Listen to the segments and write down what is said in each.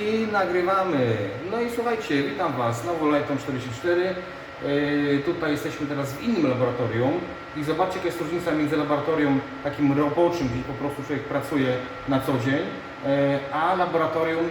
I nagrywamy. No i słuchajcie, witam Was, znowu Lighton 44. Yy, tutaj jesteśmy teraz w innym laboratorium i zobaczcie jaka jest różnica między laboratorium takim roboczym, gdzie po prostu człowiek pracuje na co dzień, yy, a laboratorium,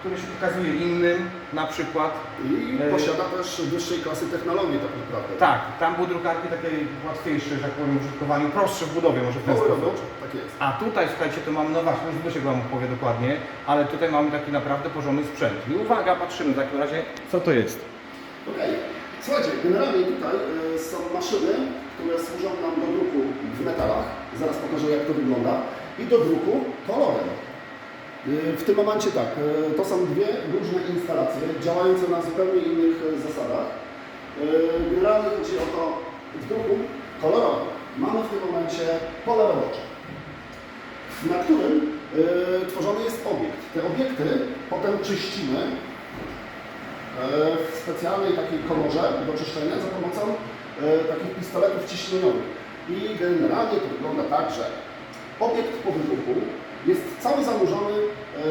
które się pokazuje innym, na przykład I E, posiada też wyższej klasy technologii tak naprawdę. tak, tam były drukarki takie łatwiejsze, że tak powiem, w użytkowaniu, prostsze w budowie, może w ten Mały sposób. roboczy, tak jest. A tutaj, słuchajcie, to mamy, no właśnie, już Zbyszek Wam powie dokładnie, ale tutaj mamy taki naprawdę porządny sprzęt. I uwaga, patrzymy w takim razie, co to jest. Okej. Słuchajcie, generalnie tutaj y, są maszyny, które służą nam do druku w metalach. Zaraz pokażę jak to wygląda. I do druku kolorem. Y, W tym momencie tak, y, to są dwie różne instalacje działające na zupełnie innych y, zasadach. Generalnie chodzi o to w druku kolorowym. Mamy w tym momencie pole robocze, na którym tworzony jest obiekt. Te obiekty potem czyścimy e, w specjalnej takiej komorze do czyszczenia za pomocą e, takich pistoletów ciśnieniowych. I generalnie to wygląda tak, że obiekt po wydruku jest cały zanurzony e,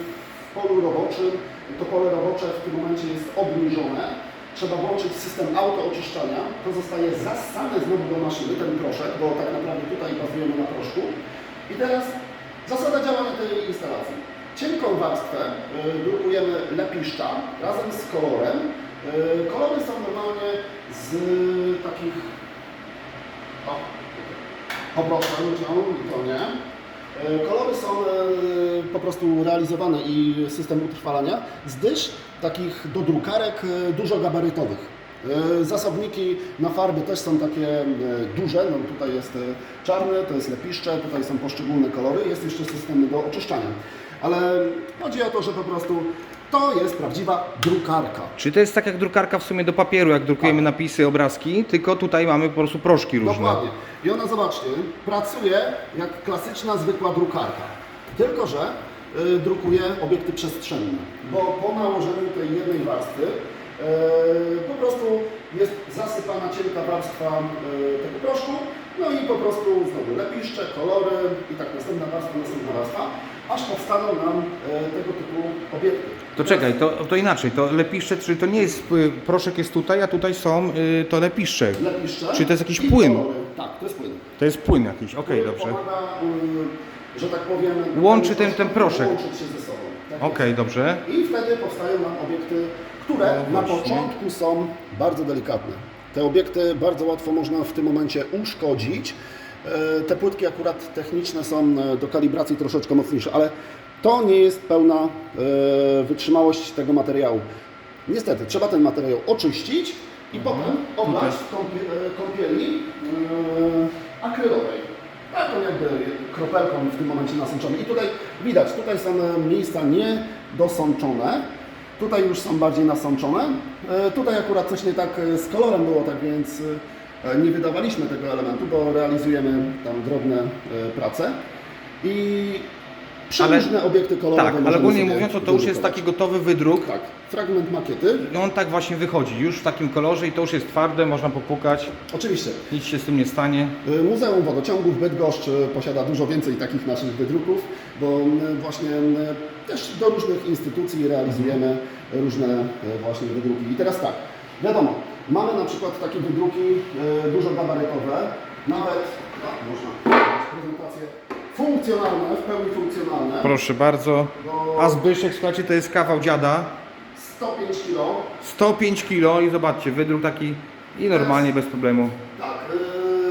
w polu roboczym. To pole robocze w tym momencie jest obniżone. Trzeba włączyć system autooczyszczania. To zostaje zassane znowu do maszyny, ten proszek, bo tak naprawdę tutaj bazujemy na proszku. I teraz zasada działania tej instalacji. Cienką warstwę y, drukujemy lepiszcza razem z kolorem. Y, kolory są normalnie z takich. O, poproszę, to nie. Y, Kolory są y, po prostu realizowane i system utrwalania z dysz takich do drukarek y, dużogabarytowych. Y, Zasobniki na farby też są takie y, duże, no tutaj jest y, czarny, to jest lepiszcze, tutaj są poszczególne kolory, jest jeszcze system do oczyszczania. Ale chodzi o to, że po prostu to jest prawdziwa drukarka. Czy to jest tak jak drukarka w sumie do papieru, jak drukujemy napisy, obrazki, tylko tutaj mamy po prostu proszki różne. Dokładnie. I ona, zobaczcie, pracuje jak klasyczna, zwykła drukarka. Tylko, że drukuje obiekty przestrzenne. Bo po nałożeniu tej jednej warstwy po prostu jest zasypana cienka warstwa y, tego proszku, no i po prostu znowu lepiszcze, kolory i tak następna warstwa, następna warstwa, aż powstaną nam y, tego typu obiekty. To czekaj, to, to inaczej, to lepiszcze, czyli to nie jest, y, proszek jest tutaj, a tutaj są y, to lepiszcze. Lepiszcze Czy to jest jakiś płyn? Kolory. Tak, to jest płyn. To jest płyn jakiś, okej, który dobrze. Pomaga, y, że tak powiem, Łączy ten- ten proszek. Łączyć się ze sobą. Tak Okej, jest. dobrze. I wtedy powstają nam obiekty, które No na początku są bardzo delikatne. Te obiekty bardzo łatwo można w tym momencie uszkodzić. E, Te płytki akurat techniczne są e, do kalibracji troszeczkę mocniejsze, ale to nie jest pełna e, wytrzymałość tego materiału. Niestety, trzeba ten materiał oczyścić i Mhm. potem oblać w kąpie, kąpieli akrylowej. Taką jakby kropelką w tym momencie nasączonej. I tutaj widać, tutaj są miejsca niedosączone. Tutaj już są bardziej nasączone. E, Tutaj akurat coś nie tak e, z kolorem było, tak więc e, nie wydawaliśmy tego elementu, bo realizujemy tam drobne prace. I przeróżne obiekty kolorowe Tak, ale ogólnie mówiąc, to, to już jest taki gotowy wydruk. Tak, fragment makiety. I on tak właśnie wychodzi, już w takim kolorze i to już jest twarde, można popukać, Oczywiście. nic się z tym nie stanie. Y, Muzeum Wodociągów Bydgoszcz y, posiada dużo więcej takich naszych wydruków, bo y, właśnie też do różnych instytucji realizujemy różne y, właśnie wydruki. I teraz tak, wiadomo, mamy na przykład takie wydruki dużo gabarytowe, nawet, no, można funkcjonalne, w pełni funkcjonalne, Proszę bardzo. A Zbyszek, słuchajcie, to jest kawał dziada. 105 kg, 105 kg i zobaczcie, wydruk taki i normalnie bez problemu. Tak,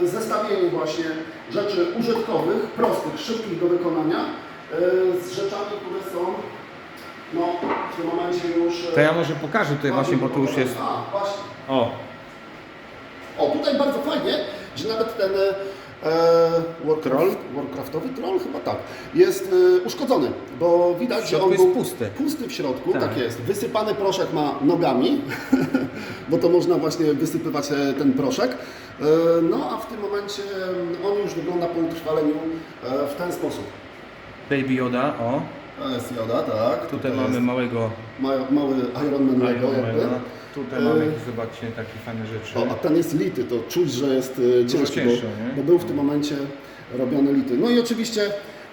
yy, zestawienie właśnie rzeczy użytkowych, prostych, szybkich do wykonania yy, z rzeczami, które są no, w tym momencie już... yy, To ja może pokażę tutaj właśnie, bo tu już jest... A, właśnie. O, O, tutaj bardzo fajnie, że nawet ten e, Warcraft, Troll? Warcraftowy troll chyba tak, jest e, uszkodzony, bo widać, że on jest był pusty. pusty w środku, tak. Tak. jest. Wysypany proszek ma nogami, bo to można właśnie wysypywać e, ten proszek. E, no a w tym momencie e, on już wygląda po utrwaleniu e, w ten sposób. Baby Yoda, o. To jest joda, tak. Tutaj jest mamy małego ma, mały Iron Man Lego jakby. Tutaj E, mamy, zobaczcie, takie fajne rzeczy. O, a ten jest lity, to czuć, że jest e, ciężki, cięższy, bo, bo był w tym momencie robiony lity. No i oczywiście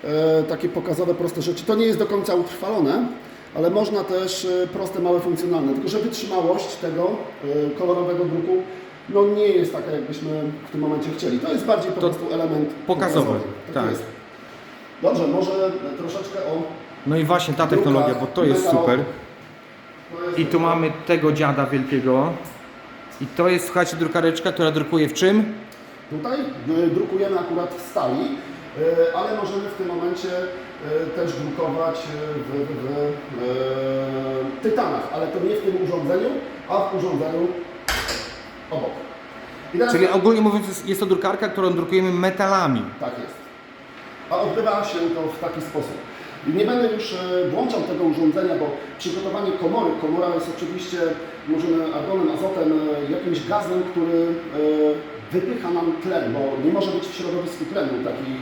e, takie pokazowe, proste rzeczy. To nie jest do końca utrwalone, ale można też e, proste, małe, funkcjonalne. Tylko, że wytrzymałość tego e, kolorowego druku no nie jest taka, jakbyśmy w tym momencie chcieli. To jest bardziej po To prostu element pokazowy, tak. jest. Dobrze, może troszeczkę o No i właśnie ta technologia, bo to jest super. I tu mamy tego dziada wielkiego. I to jest, słuchajcie, drukareczka, która drukuje w czym? Tutaj y, drukujemy akurat w stali, y, ale możemy w tym momencie y, też drukować w, w, w tytanach, ale to nie w tym urządzeniu, a w urządzeniu obok. Teraz Czyli ogólnie mówiąc, jest to drukarka, którą drukujemy metalami. tak jest. A odbywa się to w taki sposób. Nie będę już e, włączał tego urządzenia, bo przygotowanie komory, komora jest oczywiście możemy argonem, azotem, e, jakimś gazem, który e, wypycha nam tlen, bo nie może być w środowisku tlenu taki.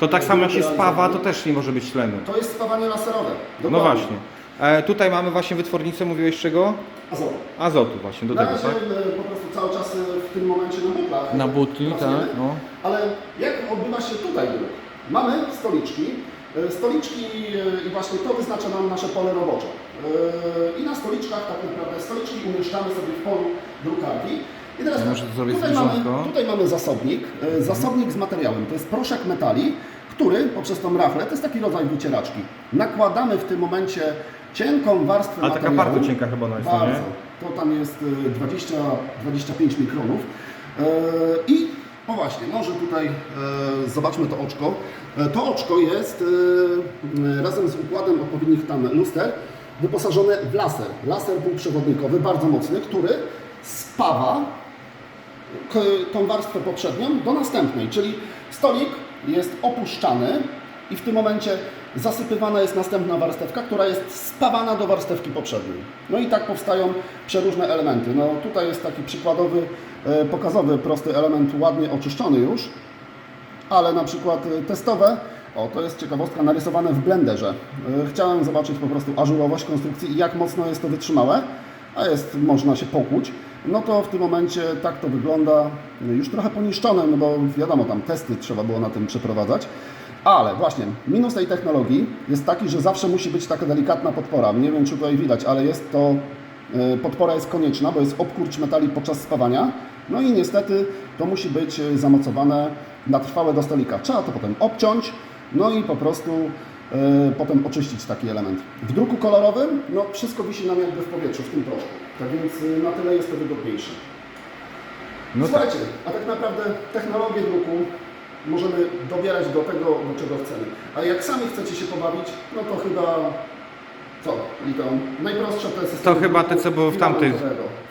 To tak samo jak się spawa, to też nie może być tlenu. To jest spawanie laserowe. No Dokładnie. właśnie. E, tutaj mamy właśnie wytwornicę, mówiłeś czego? Azotu. Azotu właśnie, do Na tego, razie tak? po prostu cały czas w tym momencie na butlach. Na butli, tak, no. Ale jak odbywa się tutaj druk? Mamy stoliczki. E, Stoliczki e, i właśnie to wyznacza nam nasze pole robocze. E, I na stoliczkach tak naprawdę stoliczki umieszczamy sobie w polu drukarki. I teraz Ja tutaj, mamy, tutaj mamy zasobnik. e, Zasobnik z materiałem. To jest proszek metali, który poprzez tą raflę, to jest taki rodzaj wycieraczki. Nakładamy w tym momencie cienką warstwę Ale taka materiału. bardzo cienka chyba ona jest? Bardzo. To tam jest y, 20-25 mikronów. I o właśnie, może tutaj e, zobaczmy to oczko. E, To oczko jest e, e, razem z układem odpowiednich tam luster wyposażone w laser. Laser półprzewodnikowy, bardzo mocny, który spawa tą warstwę poprzednią do następnej, czyli stolik jest opuszczany i w tym momencie zasypywana jest następna warstewka, która jest spawana do warstewki poprzedniej. No i tak powstają przeróżne elementy. No tutaj jest taki przykładowy, e, pokazowy, prosty element, ładnie oczyszczony już, ale na przykład e, testowe, o to jest ciekawostka, narysowane w blenderze. E, Chciałem zobaczyć po prostu ażurowość konstrukcji i jak mocno jest to wytrzymałe, a jest, można się pokłuć. No to w tym momencie tak to wygląda, już trochę poniszczone, no bo wiadomo, tam testy trzeba było na tym przeprowadzać. Ale właśnie, minus tej technologii jest taki, że zawsze musi być taka delikatna podpora. Nie wiem, czy tutaj widać, ale jest to, e, podpora jest konieczna, bo jest obkurcz metali podczas spawania. No i niestety to musi być e, zamocowane na trwałe do stolika. Trzeba to potem obciąć, no i po prostu e, potem oczyścić taki element. W druku kolorowym, no wszystko wisi nam jakby w powietrzu, w tym proszku. Tak więc na tyle jest to wygodniejsze. No tak. Słuchajcie, a tak naprawdę technologię druku możemy dobierać do tego, do czego chcemy. A jak sami chcecie się pobawić, no to chyba co? I to najprostsze to jest To chyba te, co było w tamtych,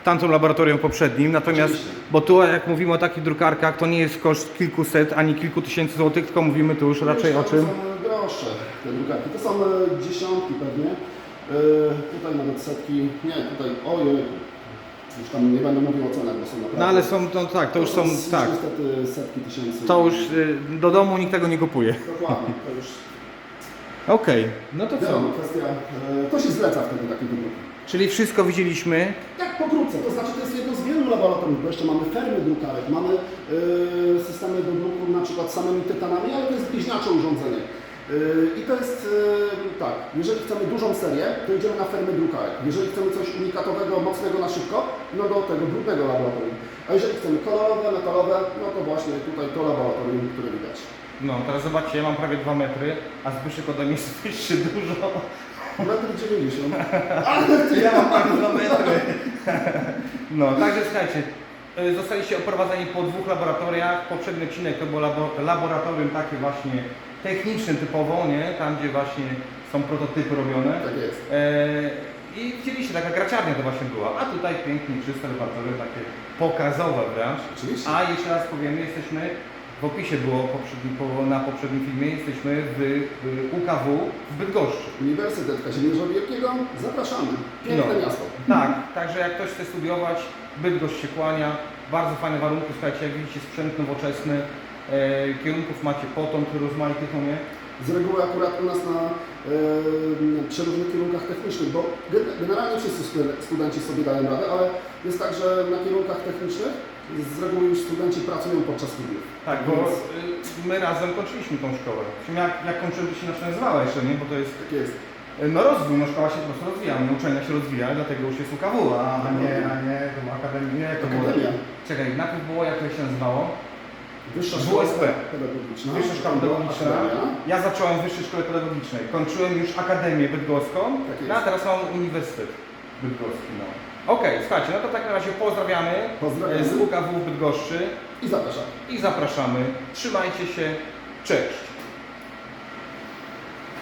w tamtym laboratorium poprzednim, natomiast, Oczywiście. bo tu jak mówimy o takich drukarkach, to nie jest koszt kilkuset ani kilku tysięcy złotych, tylko mówimy tu już raczej o czym? To są droższe te drukarki. To są e, dziesiątki pewnie. E, tutaj nawet setki. Nie, tutaj ojej. Już tam nie będę mówił o cenach, bo są naprawdę. No ale są, no tak, to już są, s- tak, Niestety setki tysięcy. to już y, do domu nikt tego nie kupuje. Dokładnie, to już Okej, no to co? wiadomo, kwestia. E, to się zleca wtedy takie druki. Czyli wszystko widzieliśmy, Tak pokrótce, to znaczy to jest jedno z wielu laboratoriów, bo jeszcze mamy fermy drukarek, mamy e, systemy do druku na przykład samymi tytanami, ale to jest bliźniacze urządzenie. E, I to jest e, tak, jeżeli chcemy dużą serię, to idziemy na fermy drukarek. Jeżeli chcemy coś unikatowego, mocnego na szybko, no do tego brudnego laboratorium. A jeżeli chcemy kolorowe, metalowe, no to właśnie tutaj to laboratorium, które widać. no teraz zobaczcie, ja mam prawie 2 metry, a Zbyszek ode mnie jest wyższy dużo. Metr 90. Ja mam prawie 2 metry. No, także słuchajcie, y, zostaliście oprowadzeni po dwóch laboratoriach. Poprzedni odcinek to było labo- laboratorium takie właśnie techniczne typowo, nie? Tam gdzie właśnie są prototypy robione. Tak jest. E, I widzieliście, taka graciarnia to właśnie była. A tutaj pięknie czyste laboratorium, takie pokazowe wręcz. Oczywiście. A jeszcze raz powiemy, jesteśmy, w opisie było poprzedni, po, na poprzednim filmie, jesteśmy w, w UKW w Bydgoszczy. Uniwersytet Kazimierza Wielkiego, zapraszamy. Piękne No. miasto. Tak, także jak ktoś chce studiować, Bydgoszcz się kłania, bardzo fajne warunki, słuchajcie, jak widzicie sprzęt nowoczesny, e, kierunków macie potąd rozmaitych, no nie? Z reguły akurat u nas na e, przeróżnych kierunkach technicznych, bo gen- generalnie wszyscy stu- studenci sobie dają radę, ale jest tak, że na kierunkach technicznych z reguły już studenci pracują podczas studiów. Tak, bo Więc y, my razem kończyliśmy tą szkołę. Sumie Jak, jak kończyłem, to się nasza nazywała jeszcze, nie? Bo to jest tak jest. y, no rozwój, no szkoła się po prostu rozwija, no, uczelnia się rozwija, dlatego już jest UKW, a, a nie, a nie, to była akademia, nie, jak to było. Akademia. Czekaj, najpierw było, jak to się nazywało? Wyższa szkoła WSP. pedagogiczna. Wyższa Szkoła Pedagogiczna. Akademia. Ja zacząłem w Wyższej Szkole Pedagogicznej. Kończyłem już Akademię Bydgoską, Tak jest. no a teraz mam Uniwersytet Bydgoski. No. Okej, słuchajcie, no to w takim razie pozdrawiamy, Pozdrawiamy. z UKW w Bydgoszczy I zapraszam. i zapraszamy. Trzymajcie się, cześć!